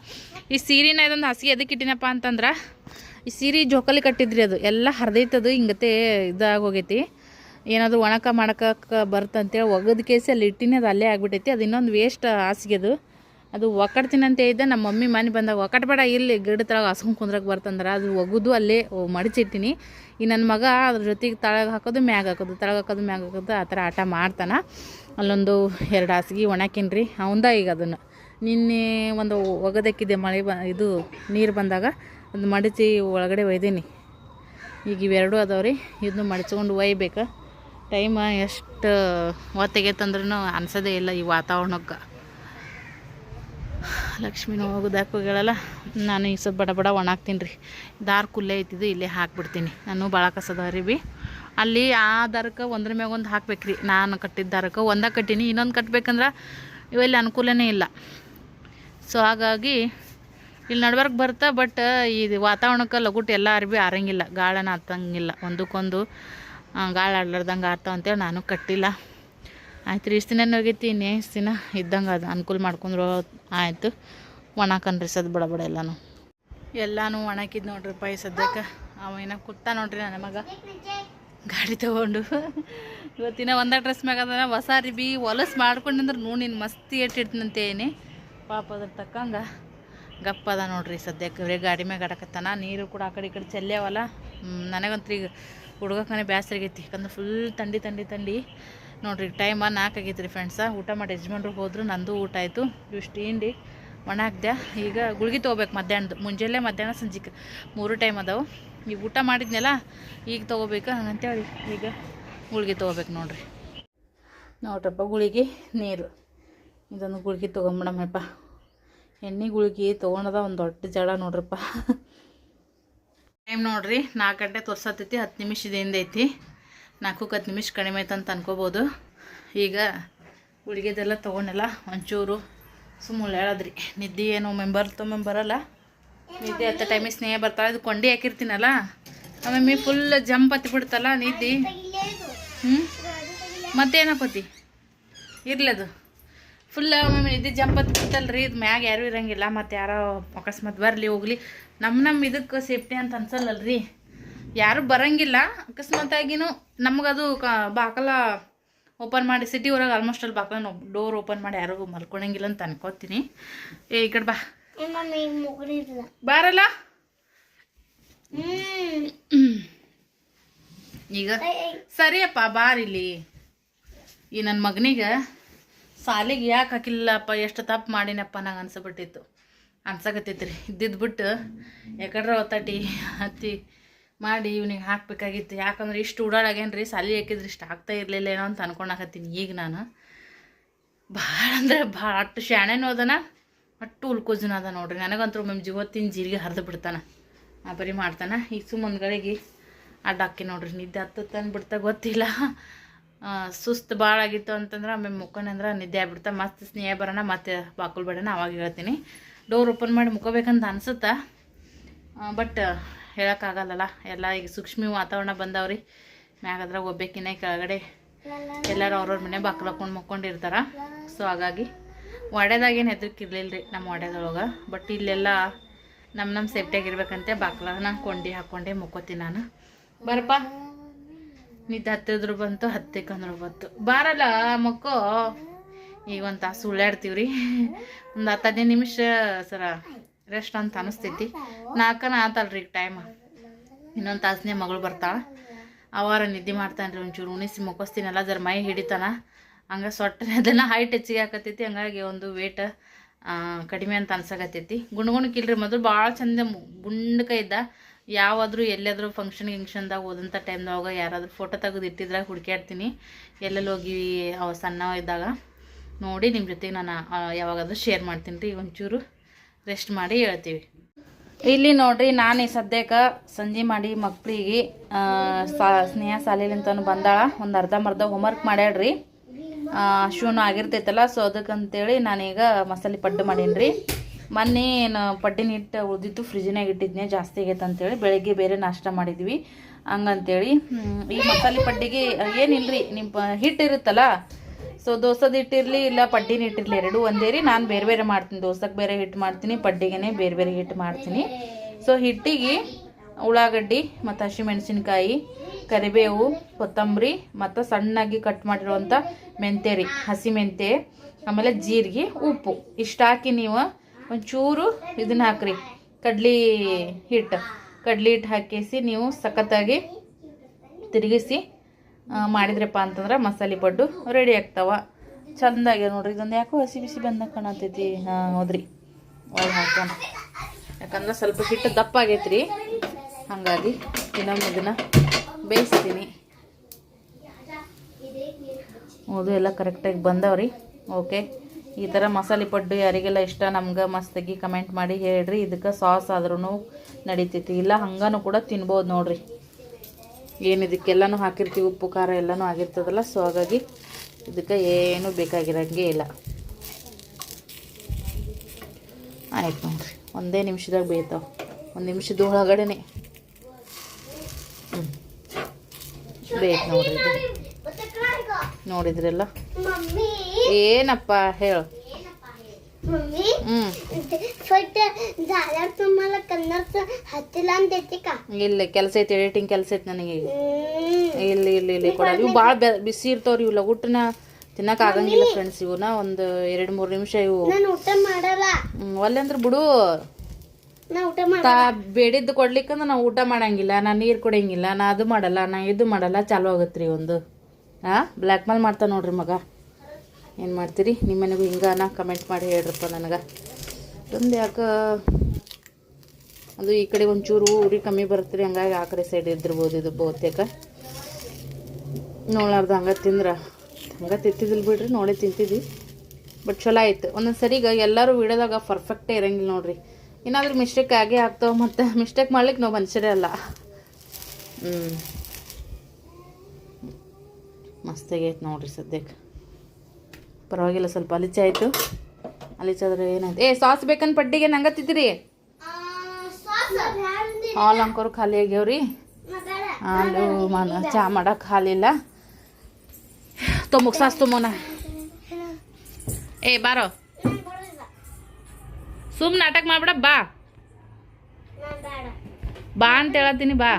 ಈ ಸೀರೆನ ಇದೊಂದು ಹಾಸಿಗೆ ಎದಕ್ಕೆ ಇಟ್ಟಿನಪ್ಪ ಅಂತಂದ್ರೆ, ಈ ಸೀರೆ ಜೋಕಲಿ ಕಟ್ಟಿದ್ರಿ ಅದು. ಎಲ್ಲ ಹರಿದೈತದು ಹಿಂಗತೆ ಇದಾಗೋಗೈತಿ. ಏನಾದರೂ ಒಣಕ ಮಾಡಕ ಬರ್ತಂತೇಳಿ ಒಗದ ಕೇಸಿ ಅಲ್ಲಿ ಇಟ್ಟಿನಿ, ಅದು ಅಲ್ಲೇ ಆಗಿಬಿಟ್ಟೈತಿ. ಅದು ಇನ್ನೊಂದು ವೇಸ್ಟ್ ಹಾಸಿಗೆ ಅದು ಒಕ್ಕಡ್ತೀನಂತ ಇದ್ದೆ ನಮ್ಮ ಮಮ್ಮಿ ಮನೆ ಬಂದಾಗ ಒಕ್ಕಟ್ಬೇಡ ಇಲ್ಲಿ ಗಿಡ ತಳಗ ಹಸ್ಕೊಂಡು ಕುಂದ್ರಕ್ಕೆ ಬರ್ತಂದ್ರೆ ಅದು ಒಗುದು ಅಲ್ಲೇ ಮಡಿಚಿಟ್ಟಿನಿ. ಈ ನನ್ನ ಮಗ ಅದ್ರ ಜೊತೆಗೆ ತಳಗೆ ಹಾಕೋದು, ಮ್ಯಾಗ ಹಾಕೋದು, ತಳಗೆ ಹಾಕೋದು, ಮ್ಯಾಗ ಹಾಕೋದು, ಆ ಥರ ಆಟ ಮಾಡ್ತಾನೆ. ಅಲ್ಲೊಂದು ಎರಡು ಹಾಸಿಗೆ ಒಣಕಿನ್ರಿ ಅವಂದ ಈಗ ಅದನ್ನು. ನಿನ್ನೆ ಒಂದು ಒಗದಕ್ಕಿದೆ ಮಳೆ ಬ, ಇದು ನೀರು ಬಂದಾಗ, ಅದು ಮಡಚಿ ಒಳಗಡೆ ಒಯ್ದೀನಿ. ಈಗ ಇವೆರಡೂ ಅದಾವೆ ರೀ ಇದನ್ನು ಮಡ್ಚ್ಕೊಂಡು ಒಯ್ಬೇಕು. ಟೈಮ್ ಎಷ್ಟು ಹೊತ್ತಿಗೆತ್ತಂದ್ರೂ ಅನ್ಸೋದೇ ಇಲ್ಲ ಈ ವಾತಾವರಣಕ್ಕೆ. ಲಕ್ಷ್ಮಿನ ಹೋಗೋದು ಹಾಕೋಗಳಲ್ಲ ನಾನು ಈ ಸ್ವಲ್ಪ ಬಡ ಬಡ ಒಣಾಕ್ತೀನಿ ರೀ ದಾರ್ ಕುಲ್ಲೆ ಐತಿದ್ದು ಇಲ್ಲೇ ಹಾಕ್ಬಿಡ್ತೀನಿ. ನಾನು ಭಾಳ ಕಸದ ಬಿ. ಅಲ್ಲಿ ಆ ದಾರಕ್ಕೆ ಒಂದ್ರ ಮ್ಯಾಗ ಒಂದು ಹಾಕ್ಬೇಕ್ರಿ. ನಾನು ಕಟ್ಟಿದ್ದ ದಾರಕ್ಕೆ ಒಂದೇ ಕಟ್ಟೀನಿ, ಇನ್ನೊಂದು ಕಟ್ಬೇಕಂದ್ರೆ ಇವೆಲ್ಲ ಅನುಕೂಲನೇ ಇಲ್ಲ. ಸೊ ಹಾಗಾಗಿ ಇಲ್ಲಿ ನಡ್ಬರ್ಕ್ ಬರ್ತಾ ಬಟ್ ಇದು ವಾತಾವರಣಕ್ಕೆ ಲಗುಟ್ ಎಲ್ಲ ಅರ್ಬಿ ಆರಂಗಿಲ್ಲ. ಗಾಳನ ಹತ್ತಂಗಿಲ್ಲ ಒಂದಕ್ಕೊಂದು ಗಾಳ ಆಡ್ಲಾರ್ದಂಗೆ ಆರ್ತಾವ ಅಂತೇಳಿ ನಾನು ಕಟ್ಟಿಲ್ಲ. ಆಯ್ತು ರೀ ಇಷ್ಟು ದಿನ ಇನ್ನೇ ಇಷ್ಟು ದಿನ ಇದ್ದಂಗೆ ಅದು ಅನುಕೂಲ ಮಾಡ್ಕೊಂಡ್ರು ಆಯಿತು. ಒಣಕನ್ರಿ ಸದ್ ಬಡ ಬಡ ಎಲ್ಲಾನು. ಎಲ್ಲಾನು ಒಣಕಿದ್ ನೋಡ್ರಿ ಪೈ ಸದ್ಯಕ್ಕೆ. ಅವ ಏನ ಕೂತ ನೋಡ್ರಿ ನನ್ನ ಮಗ. ಗಾಡಿ ತಗೊಂಡು. ಇವತ್ತಿನ ಒಂದ ಡ್ರೆಸ್ ಮ್ಯಾಗ ಅದ ಹೊಸ ಅರಿಬಿ ಹೊಲಸು ಮಾಡ್ಕೊಂಡಂದ್ರೆ ನೋಡಿ ನೀನು ಮಸ್ತಿ ಎಟ್ಟಿಡ್ತಂತೆ ಏನಿ. ಪಾಪ ಅದ್ರ ತಕ್ಕಂಗೆ ಗಪ್ಪ ಅದ ನೋಡ್ರಿ ಸದ್ಯಕ್ಕೆ. ಬರೀ ಗಾಡಿ ಮ್ಯಾಗ ಆಡಕತ್ತಾನ ನೀರು ಕೂಡ ಆ ಕಡೆ ಈ ಕಡೆ ಚೆಲ್ಲೇವಲ್ಲ. ನನಗಂತೂ ಈಗ ಹುಡ್ಗಕ್ಕನೇ ಬೇಸರ ಯಾಕಂದ್ರೆ ಫುಲ್ ತಂಡಿ ತಂಡಿ ತಂಡಿ. ನೋಡ್ರಿ ಟೈಮ ನಾಲ್ಕು ಆಗೈತ್ರಿ ಫ್ರೆಂಡ್ಸ ಊಟ ಮಾಡಿ ಯಜಮಾನ್ರು ಹೋದ್ರು, ನಂದು ಊಟ ಆಯಿತು. ಇಷ್ಟು ಹಿಂಡಿ ಒಣ ಹಾಕ್ದೆ ಈಗ ಗುಳ್ಗಿ ತೊಗೋಬೇಕು ಮಧ್ಯಾಹ್ನದ. ಮುಂಜಾನೆ ಮಧ್ಯಾಹ್ನ ಸಂಜೆಗೆ ಮೂರು ಟೈಮ್ ಅದಾವೆ. ಈಗ ಊಟ ಮಾಡಿದ್ನಲ್ಲ, ಈಗ ತೊಗೋಬೇಕು? ಹಂಗಂತೇಳಿ ಈಗ ಗುಳ್ಗಿ ತೊಗೋಬೇಕು ನೋಡ್ರಿ. ನೋಡ್ರಪ್ಪ ಗುಳಿಗೆ, ನೀರು. ಇದೊಂದು ಗುಳ್ಗಿ ತೊಗೊಂಬಿಡಮ್ಮಪ್ಪ ಎಣ್ಣೆ ಗುಳ್ಗಿ ತೊಗೊಂಡದ ಒಂದು ದೊಡ್ಡ ಜಡ ನೋಡ್ರಪ್ಪ. ಟೈಮ್ ನೋಡ್ರಿ ನಾಲ್ಕು ಗಂಟೆ ತೋರ್ಸತ್ತೈತಿ ಹತ್ತು ನಿಮಿಷದಿಂದ ಐತಿ. ನಾಲ್ಕು ಹತ್ತು ನಿಮಿಷ ಕಡಿಮೆ ಆಯ್ತು ಅಂತ ಅನ್ಕೋಬೋದು. ಈಗ ಗುಳಿಗೆದೆಲ್ಲ ತೊಗೊಂಡೆಲ್ಲ ಒಂಚೂರು ಸುಮ್ಮನೆ ಹೇಳದ್ರಿ. ನಿದ್ದೆ ಏನು ಮೆಂಬರ್ ತೊಗೊಂಬ ಬರಲ್ಲ ನಿದ್ದೆ ಹತ್ತ ಟೈಮಿಗೆ ಸ್ನೇಹ ಬರ್ತಾಳೆ. ಅದು ಕೊಂಡಿ ಹಾಕಿರ್ತೀನಲ್ಲ? ಆಮೇಲೆ ಫುಲ್ ಜಂಪ್ ಹತ್ತಿ ಬಿಡ್ತಲ್ಲ ನಿದ್ದೆ? ಹ್ಞೂ ಇರಲಿ ಅದು. ಫುಲ್ ಒಮ್ಮೊಮ್ಮೆ ನಿದ್ದೆ ಜಂಪ್ ಹತ್ತಿ ಬಿಡ್ತಲ್ರಿ. ಇದು ಮ್ಯಾಗ ಯಾರೂ ಇರಂಗಿಲ್ಲ. ಮತ್ತು ಯಾರೋ ಅಕಸ್ಮಾತ್ ಬರಲಿ, ಹೋಗ್ಲಿ. ನಮ್ಮ ನಮ್ಮ ಇದಕ್ಕೆ ಸೇಫ್ಟಿ ಅಂತ ಅನ್ಸಲ್ಲಲ್ರಿ. ಯಾರು ಬರಂಗಿಲ್ಲ. ಅಕಸ್ಮಾತಾಗಿನೂ ನಮಗದು ಕ ಬಾಕಲ ಓಪನ್ ಮಾಡಿ ಸಿಟಿ ಒಳಗೆ ಆಲ್ಮೋಸ್ಟ್ ಅಲ್ಲಿ ಬಾಕಲ ಡೋರ್ ಓಪನ್ ಮಾಡಿ ಯಾರು ಮಲ್ಕೊಳಂಗಿಲ್ಲ ಅಂತ ಅನ್ಕೋತೀನಿ. ಏ ಈ ಕಡೆ ಬಾ. ಬಾರಲ್ಲ? ಈಗ ಸರಿಯಪ್ಪ ಬಾರಿಲಿ. ಈ ನನ್ನ ಮಗನಿಗೆ ಸಾಲಿಗೆ ಯಾಕೆ ಹಾಕಿಲ್ಲಪ್ಪ ಎಷ್ಟು ತಪ್ಪು ಮಾಡಿನಪ್ಪ ನಂಗೆ ಅನ್ಸಬಿಟ್ಟಿತ್ತು. ಅನ್ಸಕತ್ತೈತ್ರಿ. ರೀ ಇದ್ದಿದ್ದು ಬಿಟ್ಟು ಯಾಕಡ್ರ ಒತ್ತಟಿ ಹತ್ತಿ ಮಾಡಿ ಇವ್ನಿಗೆ ಹಾಕಬೇಕಾಗಿತ್ತು. ಯಾಕಂದ್ರೆ ಇಷ್ಟು ಓಡಾಡಾಗೇನು ರೀ ಸಾಲಿ ಹಾಕಿದ್ರೆ ಇಷ್ಟು ಆಗ್ತಾ ಇರಲಿಲ್ಲ ಏನೋ ಅಂತ ಅನ್ಕೊಂಡಾಕತ್ತೀನಿ ಈಗ ನಾನು. ಭಾಳ ಅಂದರೆ ಭಾಳ ಅಟ್ಟು ಶಾಣೆನೂ ಅದನ, ಅಟ್ಟು ಉಲ್ಕೋಜನ ಅದ ನೋಡ್ರಿ. ನನಗಂತೂ ಒಮ್ಮೆ ಜೀವತ್ತಿನ ಜೀರಿಗೆ ಹರಿದು ಬಿಡ್ತಾನೆ. ಆ ಬರೀ ಮಾಡ್ತಾನೆ. ಈಗ ಸುಮ್ಮನೆ ಗಳಿಗೆ ಅಡ್ಡ ಹಾಕಿ ನೋಡ್ರಿ. ನಿದ್ದೆ ಹತ್ತಂದು ತಂದು ಬಿಡ್ತಾ ಗೊತ್ತಿಲ್ಲ ಸುಸ್ತು ಭಾಳ ಆಗಿತ್ತು ಅಂತಂದ್ರೆ ಆಮೇಲೆ ಮುಕ್ಕೊಂಡೆ ಅಂದ್ರೆ ನಿದ್ದೆ ಆಗ್ಬಿಡ್ತಾ. ಮತ್ತೆ ಸ್ನೇಹ ಬರೋಣ, ಮತ್ತೆ ಬಾಕುಲ್ ಬೇಡನ ಅವಾಗ ಹೇಳ್ತೀನಿ. ಡೋರ್ ಓಪನ್ ಮಾಡಿ ಮುಕ್ಕೋಬೇಕಂತ ಅನಿಸುತ್ತಾ? ಬಟ್ ಹೇಳೋಕ್ಕಾಗಲ್ಲಲ್ಲ? ಎಲ್ಲ ಈಗ ಸೂಕ್ಷ್ಮ ವಾತಾವರಣ ಬಂದವ್ರಿ. ಮ್ಯಾಗಾದ್ರೆ ಒಬ್ಬೇಕಿನೇ ಕೆಳಗಡೆ ಎಲ್ಲರೂ ಅವ್ರವ್ರ ಮನೆ ಬಾಕ್ಲ ಹಾಕೊಂಡು ಮುಕ್ಕೊಂಡಿರ್ತಾರ. ಸೊ ಹಾಗಾಗಿ ಒಡೆದಾಗೇನು ಹೆದರ್ಕಿರ್ಲಿಲ್ಲ ರೀ ನಮ್ಮ ಒಡೆದೊಳಗೆ. ಬಟ್ ಇಲ್ಲೆಲ್ಲ ನಮ್ಮ ನಮ್ಮ ಸೇಫ್ಟಿಯಾಗಿರ್ಬೇಕಂತೆ ಬಾಕ್ಲನ ಕೊಂಡಿ ಹಾಕ್ಕೊಂಡೆ ಮುಕ್ಕೋತೀನಿ ನಾನು. ಬರಪ್ಪ ನಿದ್ದೆ ಹತ್ತಿದ್ರು ಬಂತು ಹತ್ತಿಕ್ಕಂದ್ರು ಬಂತು. ಬಾರಲ್ಲ ಮಕ್ಕೋ. ಈಗ ಒಂದು ತಾಸು ಉಳ್ಳಾಡ್ತೀವ್ರಿ ಒಂದು ಹತ್ತು ಹದಿನೈದು ನಿಮಿಷ ಸರ. ರೆಸ್ಟ್ ಅಂತ ಅನಿಸ್ತೈತಿ. ನಾಲ್ಕನ ಆತಲ್ರಿ ಈಗ ಟೈಮ್ ಇನ್ನೊಂದು ತಾಸನೇ ಮಗಳು ಬರ್ತಾಳೆ. ಅವಾರ ನಿದ್ದೆ ಮಾಡ್ತಾನೆ ರೀ ಒಂಚೂರು ಉಣಿಸಿ ಮುಖಸ್ತೀನಲ್ಲ ಜರ ಮೈ ಹಿಡಿತಾನ. ಹಂಗೆ ಸೊಟ್ಟನೆ ಅದನ್ನು ಹೈಟ್ ಹೆಚ್ಚಿಗೆ ಹಾಕತ್ತೈತಿ ಹಂಗಾಗಿ ಒಂದು ವೇಟ್ ಕಡಿಮೆ ಅಂತ ಅನ್ಸಕತ್ತೈತಿ ಗುಣಗುಣಕ್ಕಿಲ್ರಿ ಮೊದಲು ಭಾಳ ಚಂದ ಗುಂಡಕ ಇದ್ದ. ಯಾವಾದರೂ ಎಲ್ಲಾದರೂ ಫಂಕ್ಷನ್ ಗಿಂಕ್ಷನ್ದಾಗ ಹೋದಂಥ ಟೈಮ್ದಾಗ ಯಾರಾದರೂ ಫೋಟೋ ತೆಗೆದು ಇಟ್ಟಿದ್ರಾಗ ಹುಡುಕ್ಯಾಡ್ತೀನಿ ಎಲ್ಲೆಲ್ಲಿ ಹೋಗಿ ಅವ ಸಣ್ಣ ಇದ್ದಾಗ ನೋಡಿ ನಿಮ್ಮ ಜೊತೆಗೆ ನಾನು ಯಾವಾಗಾದ್ರೂ ಶೇರ್ ಮಾಡ್ತೀನಿ ರೀ ಒಂಚೂರು. ರೆಸ್ಟ್ ಮಾಡಿ ಹೇಳ್ತೀವಿ. ಇಲ್ಲಿ ನೋಡ್ರಿ ನಾನು ಈ ಸದ್ಯಕ್ಕೆ ಸಂಜೆ ಮಾಡಿ ಮಕ್ಕಳಿಗೆ ಸ್ನೇಹ ಸಾಲಿಲಿಂತನು ಬಂದಾಳ. ಒಂದು ಅರ್ಧಂಬರ್ಧ ಹೋಮ್ವರ್ಕ್ ಮಾಡ್ಯಾಡ್ರಿ ಶೂನು ಆಗಿರ್ತೈತಲ್ಲ ಸೊ ಅದಕ್ಕಂತೇಳಿ ನಾನೀಗ ಮಸಾಲೆ ಪಡ್ಡು ಮಾಡೀನಿ ಮೊನ್ನೆ ಏನು ಪಡ್ಡಿನ ಹಿಟ್ಟು ಉಳಿದಿತ್ತು ಫ್ರಿಜ್ನಾಗ ಇಟ್ಟಿದ್ನೆ, ಜಾಸ್ತಿ ಆಗೈತೆ ಅಂತೇಳಿ. ಬೆಳಗ್ಗೆ ಬೇರೆ ನಾಷ್ಟ ಮಾಡಿದ್ವಿ. ಹಂಗಂತೇಳಿ ಈ ಮಸಾಲೆ ಪಡ್ಡಿಗೆ ರೀ ನಿಮ್ಮ ಹಿಟ್ಟು ಇರುತ್ತಲ್ಲ ಸೊ ದೋಸದ ಹಿಟ್ಟಿರಲಿ ಇಲ್ಲ ಪಡ್ಡಿನ ಹಿಟ್ಟಿರಲಿ ಎರಡು ಒಂದೇ ರೀ. ನಾನು ಬೇರೆ ಬೇರೆ ಮಾಡ್ತೀನಿ. ದೋಸಕ್ಕೆ ಬೇರೆ ಹಿಟ್ಟು ಮಾಡ್ತೀನಿ ಪಡ್ಡಿಗೆನೇ ಬೇರೆ ಬೇರೆ ಹಿಟ್ಟು ಮಾಡ್ತೀನಿ. ಸೊ ಹಿಟ್ಟಿಗೆ ಉಳ್ಳಾಗಡ್ಡಿ ಮತ್ತು ಹಸಿಮೆಣಸಿನ್ಕಾಯಿ, ಕರಿಬೇವು, ಕೊತ್ತಂಬರಿ ಮತ್ತು ಸಣ್ಣಾಗಿ ಕಟ್ ಮಾಡಿರುವಂಥ ಮೆಂತೆ ರೀ, ಹಸಿ ಮೆಂತೆ ಆಮೇಲೆ ಜೀರಿಗೆ, ಉಪ್ಪು. ಇಷ್ಟು ಹಾಕಿ ನೀವು ಒಂಚೂರು ಇದನ್ನ ಹಾಕ್ರಿ. ಕಡ್ಲಿ ಹಿಟ್ಟು ಕಡ್ಲಿ ಹಿಟ್ಟು ಹಾಕಿಸಿ ನೀವು ಸಖತ್ತಾಗಿ ತಿರುಗಿಸಿ ಮಾಡಿದ್ರಪ್ಪ ಅಂತಂದ್ರೆ ಮಸಾಲೆ ಪಡ್ಡು ರೆಡಿ ಆಗ್ತಾವ. ಚಂದಾಗ್ಯ ನೋಡ್ರಿ, ಇದೊಂದು ಯಾಕೋ ಹಸಿ ಬಿಸಿ ಬಂದ ಕಾಣತೈತಿ. ಹಾಂ, ಹೌದ್ರಿ. ಒಳಗೆ ಹಾಕೋಣ ಯಾಕಂದ್ರೆ ಸ್ವಲ್ಪ ಹಿಟ್ಟು ದಪ್ಪ ಆಗೈತ್ರಿ. ಹಾಗಾಗಿ ಇನ್ನೊಮ್ಮೆ ಇದನ್ನು ಬೇಯಿಸ್ತೀನಿ. ಹೌದು, ಎಲ್ಲ ಕರೆಕ್ಟಾಗಿ ಬಂದವ್ರಿ. ಓಕೆ ಈ ಥರ ಮಸಾಲೆ ಪಡ್ಡು ಯಾರಿಗೆಲ್ಲ ಇಷ್ಟ, ನಮ್ಗೆ ಮಸ್ತಾಗಿ ಕಮೆಂಟ್ ಮಾಡಿ ಹೇಳ್ರಿ. ಇದಕ್ಕೆ ಸಾಸ್ ಆದ್ರೂ ನಡಿತೈತಿ. ಇಲ್ಲ, ಹಂಗನೂ ಕೂಡ ತಿನ್ಬೋದು ನೋಡ್ರಿ. ಏನು ಇದಕ್ಕೆಲ್ಲನೂ ಹಾಕಿರ್ತೀವಿ ಉಪ್ಪು ಖಾರ ಎಲ್ಲನೂ ಆಗಿರ್ತದಲ್ಲ ಸೊ ಹಾಗಾಗಿ ಇದಕ್ಕೆ ಏನೂ ಬೇಕಾಗಿರೋಂಗೆ ಇಲ್ಲ. ಆಯ್ತು ನೋಡ್ರಿ ಒಂದೇ ನಿಮಿಷದಾಗ ಬೇಯ್ತಾವ. ಒಂದು ನಿಮಿಷದ ಒಳಗಡೆನೆ. ಹ್ಞೂ ಬೇಯ್ತು ನೋಡ್ರಿ ಇದು. ನೋಡಿದ್ರಲ್ಲ? ಏನಪ್ಪ ಹೇಳು. ಮಮ್ಮಿ? फट झाल्यावर तुम्हाला ತುಂಬಲ್ಲ हत्ती लावून ಇಲ್ಲ ಕೆಲಸ ಐತಿ ಎಡಿಟಿಂಗ್ ಕೆಲಸ ಐತಿ ನನಗೆ. ಈಗ ಹ್ಮ್. ಇಲ್ಲ ಇಲ್ಲ ಇಲ್ಲ ಕೊಡ. ಇವು ಭಾಳ ಬಿಸಿ ಇರ್ತಾವ್ರಿ ಇವು ಲಗುಟ್ನ ತಿನ್ನಕ್ ಆಗಂಗಿಲ್ಲ ಫ್ರೆಂಡ್ಸ್ ಇವನ ಒಂದು ಎರಡು ಮೂರು ನಿಮಿಷ ಇವು. ನಾನು ಊಟ ಮಾಡಲ್ಲ. ಹ್ಮ್, ಒಲ್ಲೆ ಅಂದ್ರೆ ಬಿಡು. ನಾ ಊಟ ತಾ ಮಾಡಲ್ಲ ಬೇಡಿದ್ದು ಕೊಡ್ಲಿಕ್ಕಂದ್ರೆ ನಾವು ಊಟ ಮಾಡಂಗಿಲ್ಲ ನಾ ನೀರು ಕುಡಿಯಂಗಿಲ್ಲ ನಾ ಅದು ಮಾಡಲ್ಲ ನಾ ಇದು ಮಾಡಲ್ಲ ಚಾಲು ಆಗತ್ರಿ ಒಂದು. ಹಾ ಬ್ಲ್ಯಾಕ್ ಮೇಲ್ ಮಾಡ್ತಾ ನೋಡ್ರಿ ಮಗ. ಏನು ಮಾಡ್ತೀರಿ? ನಿಮ್ಮ ಮನೆಗೂ ಹಿಂಗಾನ? ಕಮೆಂಟ್ ಮಾಡಿ ಹೇಳ್ರಪ್ಪ ನನಗೆ. ಒಂದು ಯಾಕೆ ಅದು ಈ ಕಡೆ ಒಂಚೂರು ಉರಿ ಕಮ್ಮಿ ಬರುತ್ತೆ ಹಂಗಾಗಿ ಆ ಕಡೆ ಸೈಡ್ ಇದ್ದಿರ್ಬೋದು ಇದು ಬಹುತೇಕ. ನೋಡ್ಲಾರ್ದು ಹಂಗೆ ತಿಂದ್ರೆ? ಹಂಗೆ ತಿಂತಿದ್ದಿಲ್ಲ ಬಿಡ್ರಿ, ನೋಡೇ ತಿಂತಿದ್ವಿ ಬಟ್ ಚಲೋ ಆಯ್ತು. ಒಂದೊಂದು ಸರಿ ಈಗ ಎಲ್ಲರೂ ವಿಡಿಯೋದಾಗ ಪರ್ಫೆಕ್ಟೇ ಇರಂಗಿಲ್ಲ ನೋಡ್ರಿ. ಏನಾದರೂ ಮಿಸ್ಟೇಕ್ ಆಗೇ ಆಗ್ತಾವೆ ಮತ್ತು ಮಿಸ್ಟೇಕ್ ಮಾಡ್ಲಿಕ್ಕೆ ನಾವು ಮನುಷ್ಯರೇ ಅಲ್ಲ. ಹ್ಞೂ ಮಸ್ತಾಗೈತೆ ನೋಡ್ರಿ ಸದ್ಯಕ್ಕೆ ಪರವಾಗಿಲ್ಲ, ಸ್ವಲ್ಪ ಅಲಿಚೆ ಆಯಿತು. ಅಲಿಚಾದ್ರೆ ಏನಾಯ್ತು? ಏ, ಸಾಸ್ ಬೇಕನ್ ಪಡ್ಡಿಗೆ ನಂಗತ್ತಿದ್ರಿ ಹಾಲ್ ಅಂಕೋರು ಖಾಲಿ ಆಗ್ಯಾವ್ರಿ. ಹಾಲು, ಮನ, ಚಾ ಮಾಡಕ್ಕೆ ಹಾಲಿಲ್ಲ ತೊಂಬಕ್ ಸಾಸ್ ತೊಂಬೋನ ಏ, ಬಾರೋ. ಸುಮ್ ನಾಟಕ ಮಾಡ್ಬಿಡ, ಬಾ. ಬಾ ಅಂತ ಹೇಳತ್ತೀನಿ, ಬಾ.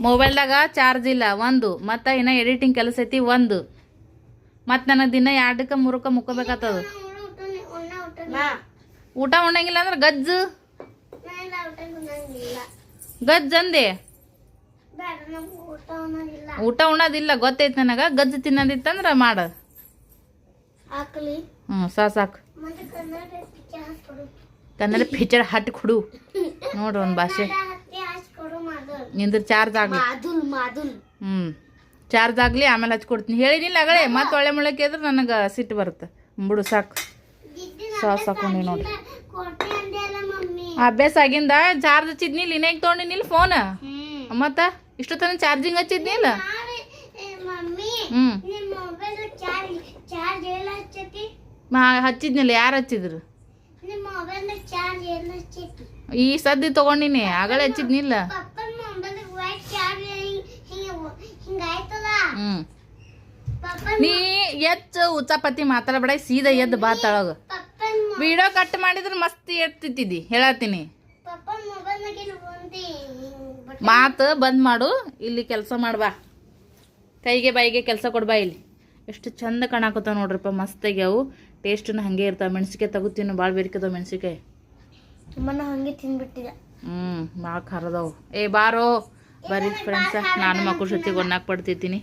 ಮೊಬೈಲ್ದಾಗ ಚಾರ್ಜ್ ಇಲ್ಲ ಒಂದು. ಮತ್ತು ಇನ್ನು ಎಡಿಟಿಂಗ್ ಕೆಲಸ ಐತಿ ಒಂದು. ಮತ್ತು ನನಗೆ ದಿನ ಎರಡಕ್ಕೆ ಮೂರಕ್ಕೆ ಮುಕ್ಕೋಬೇಕಾಗ್ತದ. ಊಟ ಉಣ್ಣಂಗಿಲ್ಲ ಅಂದ್ರೆ ಗಜ್ಜು? ಗಜ್ಜ ಅಂದೆ? ಊಟ ಉಣ್ಣೋದಿಲ್ಲ ಗೊತ್ತೈತೆ ನನಗೆ. ಗಜ್ಜು ತಿನ್ನೋದಿತ್ತಂದ್ರೆ ಮಾಡ. ಹ್ಞೂ ಸಾ ಸಾಕು. ಕನ್ನಡ ಪಿಚ್ಚರ್ ಹಾಕ್ಕೊಡು. ಕನ್ನಡ ಪಿಕ್ಚರ್ ಹಟ್ ಕೊಡು. ನೋಡ್ರಿ ಒಂದು ಭಾಷೆ. ನಿಂದ್ರ ಚಾರ್ಜ್ ಆಗ್ಲಿ. ಹ್ಞೂ ಚಾರ್ಜ್ ಆಗಲಿ ಆಮೇಲೆ ಹಚ್ಕೊಡ್ತೀನಿ ಹೇಳಿನಿಲ್ಲ ಅಗಳೇ ಮತ್ತೆ ಒಳ್ಳೆ ಮೊಳಕೆ ಇದ್ರೆ ನನಗೆ ಸಿಟ್ಟು ಬರುತ್ತೆ. ಬಿಡು ಸಾಕು. ಸಾಸ್ ಹಾಕೊಂಡಿ ಮಮ್ಮಿ. ಅಭ್ಯಾಸ ಆಗಿಂದ ಚಾರ್ಜ್ ಹಚ್ಚಿದ್ನಿಲ್ಲ ಲಿನೇಗ್ ತೊಗೊಂಡಿನಿಲ್ಲ ಫೋನ್ ಮತ್ತ ಇಷ್ಟು ಇಷ್ಟೊತ್ತನ ಚಾರ್ಜಿಂಗ್ ಹಚ್ಚಿದ್ನಿಲ್ಲ ಹ್ಞೂ ಹಚ್ಚಿದ್ನಿಲ್ಲ ಯಾರು ಹಚ್ಚಿದ್ರು ನಿಮ್ಮ ಮೊಬೈಲ್ ಚಾರ್ಜ್ ಎಲ್ಲ ಹಚ್ಚತಿ ಈ ಸದ್ದಿ ತಗೊಂಡಿನಿ ಆಗಲೇ ಹಚ್ಚಿದ್ನಿಲ್ಲ ಪಪ್ಪನ ನೀ ಎಚ್ಚ ಉಚ್ಚಾಪತಿ ಮಾತಾಡಬೇಡ ಸೀದಾ ಎದ್ದು ಬಾ ತಳಗ. ವಿಡಿಯೋ ಕಟ್ ಮಾಡಿದ್ರೆ ಮಸ್ತ್ ಎಡ್ತಿದ್ದಿ ಹೇಳತ್ತೀನಿ. ಮಾತು ಬಂದ್ ಮಾಡು ಇಲ್ಲಿ ಕೆಲಸ ಮಾಡ್ಬಾ ಕೈಗೆ ಬಾಯಿಗೆ ಕೆಲಸ ಕೊಡ್ಬಾ ಇಲ್ಲಿ. ಎಷ್ಟು ಚಂದ ಕಾಣಾಕತ್ತಾವ ನೋಡ್ರಪ್ಪ ಮಸ್ತಾಗಿ ಅವು ಟೇಸ್ಟನ್ನು ಹಂಗೆ ಇರ್ತಾವೆ ಮೆಣಸಿಕಾಯಿ ತಗೋತೀನಿ ಭಾಳ ಬೇರಿಕದಾವ ಮೆಣಸಿಕಾಯಿ ಮನ ಹಂಗೆ ತಿನ್ಬಿಟ್ಟಿದೆ ಹ್ಞೂ ಭಾಳ ಖಾರದವು. ಏ ಬಾರೋ. ಬರೀ ಫ್ರೆಂಡ್ಸ ನಾನು ಮಕ್ಕಳ ಜೊತೆಗೆ ಒಣ್ಣಾಕ್ ಪಡ್ತಿದ್ದೀನಿ